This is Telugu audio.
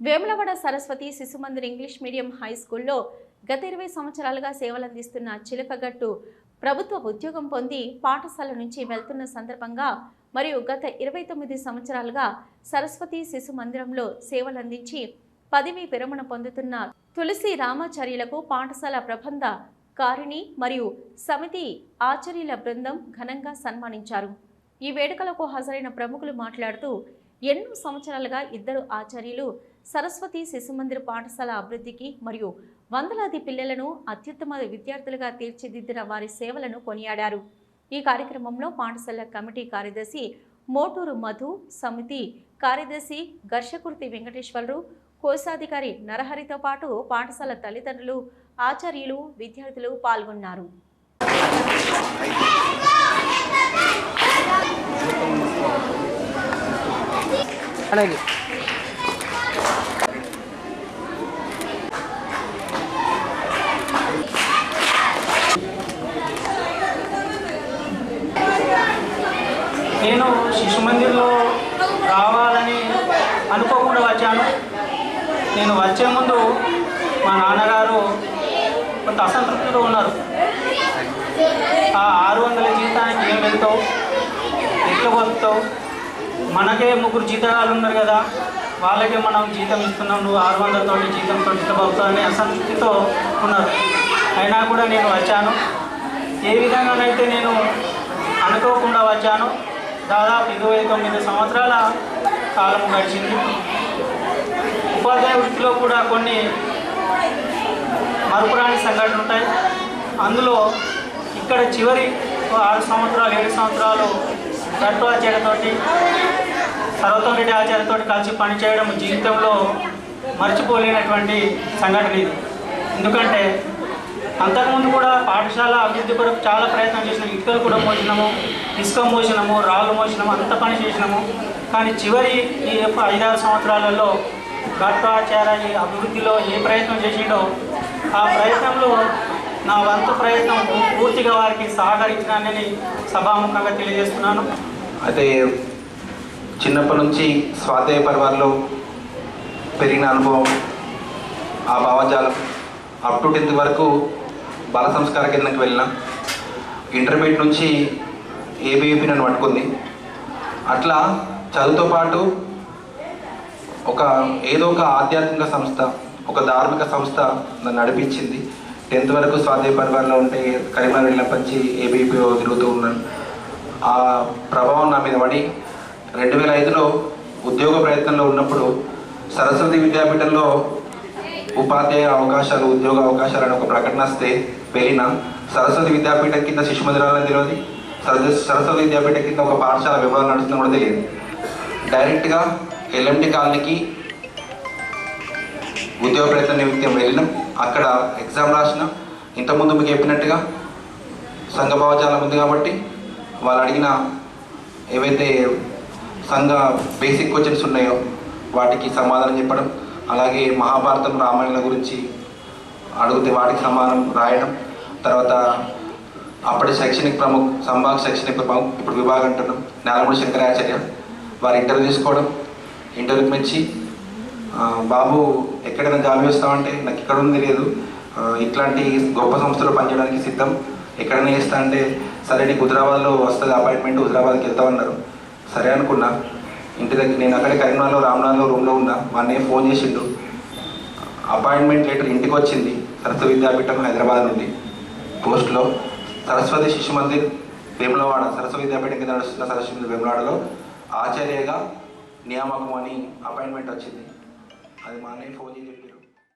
Vemulawada Saraswati Shishumandir English medium high స్కూల్లో గత ఇరవై సంవత్సరాలుగా సేవలందిస్తున్న చిలకగట్టు ప్రభుత్వ ఉద్యోగం పొంది పాఠశాల నుంచి వెళ్తున్న సందర్భంగా మరియు గత ఇరవై తొమ్మిది సంవత్సరాలుగా సరస్వతి శిశు మందిరంలో సేవలందించి పదవి విరమణ పొందుతున్న తులసి రామాచార్యులకు పాఠశాల ప్రబంధ కారిణి మరియు సమితి ఆచార్యుల బృందం ఘనంగా సన్మానించారు. ఈ వేడుకలకు హాజరైన ప్రముఖులు మాట్లాడుతూ ఎన్నో సంవత్సరాలుగా ఇద్దరు ఆచార్యులు సరస్వతి శిశుమందిర పాఠశాల అభివృద్ధికి మరియు వందలాది పిల్లలను అత్యుత్తమ విద్యార్థులుగా తీర్చిదిద్దిన వారి సేవలను కొనియాడారు. ఈ కార్యక్రమంలో పాఠశాల కమిటీ కార్యదర్శి మోటూరు మధు సమితి కార్యదర్శి ఘర్షకుర్తి వెంకటేశ్వరరావు కోశాధికారి నరహరితో పాటు పాఠశాల తల్లిదండ్రులు ఆచార్యులు విద్యార్థులు పాల్గొన్నారు. అలాగే నేను శిశు మందిర్లో రావాలని అనుకోకుండా వచ్చాను. నేను వచ్చే ముందు మా నాన్నగారు కొంత అసంతృప్తితో ఉన్నారు. ఆ ఆరు వందల జీతానికి ఏం వెళ్తావు? ఎట్లా బతుకుతావు? మనకే ముగ్గురు జీతగాళ్ళు ఉన్నారు కదా వాళ్ళకే మనం జీతం ఇస్తున్నాం నువ్వు ఆరు వందలతో జీతంతో ఇట్లా బతుకుతావు అనే అసంతృప్తితో ఉన్నారు. అయినా కూడా నేను వచ్చాను. ఏ విధంగానైతే నేను అనుకోకుండా వచ్చాను దాదాపు ఇరవై తొమ్మిది సంవత్సరాల కాలం గడిచింది. ఉపాధ్యాయ వృత్తిలో కూడా కొన్ని మరపురాని సంఘటనలు ఉంటాయి. అందులో ఇక్కడ చివరి ఆరు సంవత్సరాలు ఏడు సంవత్సరాలు గట్టు ఆచార్యతోటి సర్వతం రెడ్డి ఆచార్యతో కలిసి పనిచేయడం జీవితంలో మర్చిపోలేనటువంటి సంఘటన ఇది. ఎందుకంటే అంతకుముందు కూడా పాఠశాల అభివృద్ధి కొరకు చాలా ప్రయత్నం చేసినాము ఇటుకలు కూడా మోసినాము ఇసుక మోసినాము రాళ్ళు మోసినాము అంత పని చేసినాము. కానీ చివరి ఈ యొక్క ఐదారు సంవత్సరాలలో గట్టాచార ఈ అభివృద్ధిలో ఏ ప్రయత్నం చేసిండో ఆ ప్రయత్నంలో నా వంతు ప్రయత్నం పూర్తిగా వారికి సహకరించినానని సభాముఖంగా తెలియజేస్తున్నాను. అయితే చిన్నప్పటి నుంచి స్వాధ్యాయ పర్వాల్లో పెరిగిన అనుభవం ఆ భావజాలం అప్ టు టెన్త్ వరకు బాల సంస్కార కేంద్రానికి వెళ్ళిన ఇంటర్మీడియట్ నుంచి ఏబీవీపీ నన్ను పట్టుకుంది. అట్లా చదువుతో పాటు ఒక ఏదో ఒక ఆధ్యాత్మిక సంస్థ ఒక ధార్మిక సంస్థ నన్ను నడిపించింది. టెన్త్ వరకు స్వాధ్యాయ పరివారంలో ఉంటే కరీంనగర్ వెళ్ళినప్పటి ఏబీపీలో తిరుగుతూ ఉన్నాను. ఆ ప్రభావం నా మీద పడి రెండు వేల ఐదులో ఉద్యోగ ప్రయత్నంలో ఉన్నప్పుడు సరస్వతి విద్యాపీఠంలో ఉపాధ్యాయ అవకాశాలు ఉద్యోగ అవకాశాలు అనే ఒక ప్రకటన వస్తే వెళ్ళిన సరస్వతి విద్యాపీఠం కింద శిశు మందిరాలని తెలియదు. సరస్వతి సరస్వతి విద్యాపీఠం కింద ఒక పాఠశాల వివరాలు నడుస్తుందో కూడా తెలియదు. డైరెక్ట్గా ఎల్ఎండి కాలనీకి ఉద్యోగ ప్రయత్న నిమిత్తం వెళ్ళినాం అక్కడ ఎగ్జామ్ రాసిన ఇంతకుముందు మీకు చెప్పినట్టుగా సంఘ భావజాలం ఉంది కాబట్టి వాళ్ళు అడిగిన ఏవైతే సంఘ బేసిక్ క్వశ్చన్స్ ఉన్నాయో వాటికి సమాధానం చెప్పడం అలాగే మహాభారతం రామాయణం గురించి అడిగితే వాటికి సమానం రాయడం. తర్వాత అప్పటి శైక్షణిక ప్రముఖ సంభాగ శైక్షణిక ప్రముఖ ఇప్పుడు విభాగం అంటున్నాం. నేలమూడి శంకరాచార్య వారి ఇంటర్వ్యూ తీసుకోవడం. ఇంటర్వ్యూకి మెచ్చి బాబు ఎక్కడైనా జాబ్ చేస్తామంటే నాకు ఇక్కడ ఉంది లేదు ఇట్లాంటి గొప్ప సంస్థలో పనిచేయడానికి సిద్ధం. ఎక్కడైనా చేస్తా అంటే సరే నీకు హుదరాబాద్లో వస్తుంది అపాయింట్మెంట్ హుదరాబాద్కి వెళ్తామన్నారు సరే అనుకున్నా. ఇంటి దగ్గర నేను అక్కడే కరీంనగర్లో రామ్నాథ్లో రూమ్లో ఉన్నా. మా అన్నయ్య ఫోన్ చేసిండు. అపాయింట్మెంట్ లెటర్ ఇంటికి వచ్చింది. సరస్వతి విద్యాపీఠం హైదరాబాద్ నుండి. పోస్ట్లో సరస్వతి శిశు మందిర్ వేములవాడ. సరస్వతి విద్యాపీఠం కింద నడుస్తున్న సరస్వతి మందిర్ వేములవాడలో ఆచార్యగా నియామకం అని అపాయింట్మెంట్ వచ్చింది. అది మా అన్నయ్య ఫోన్ చేసి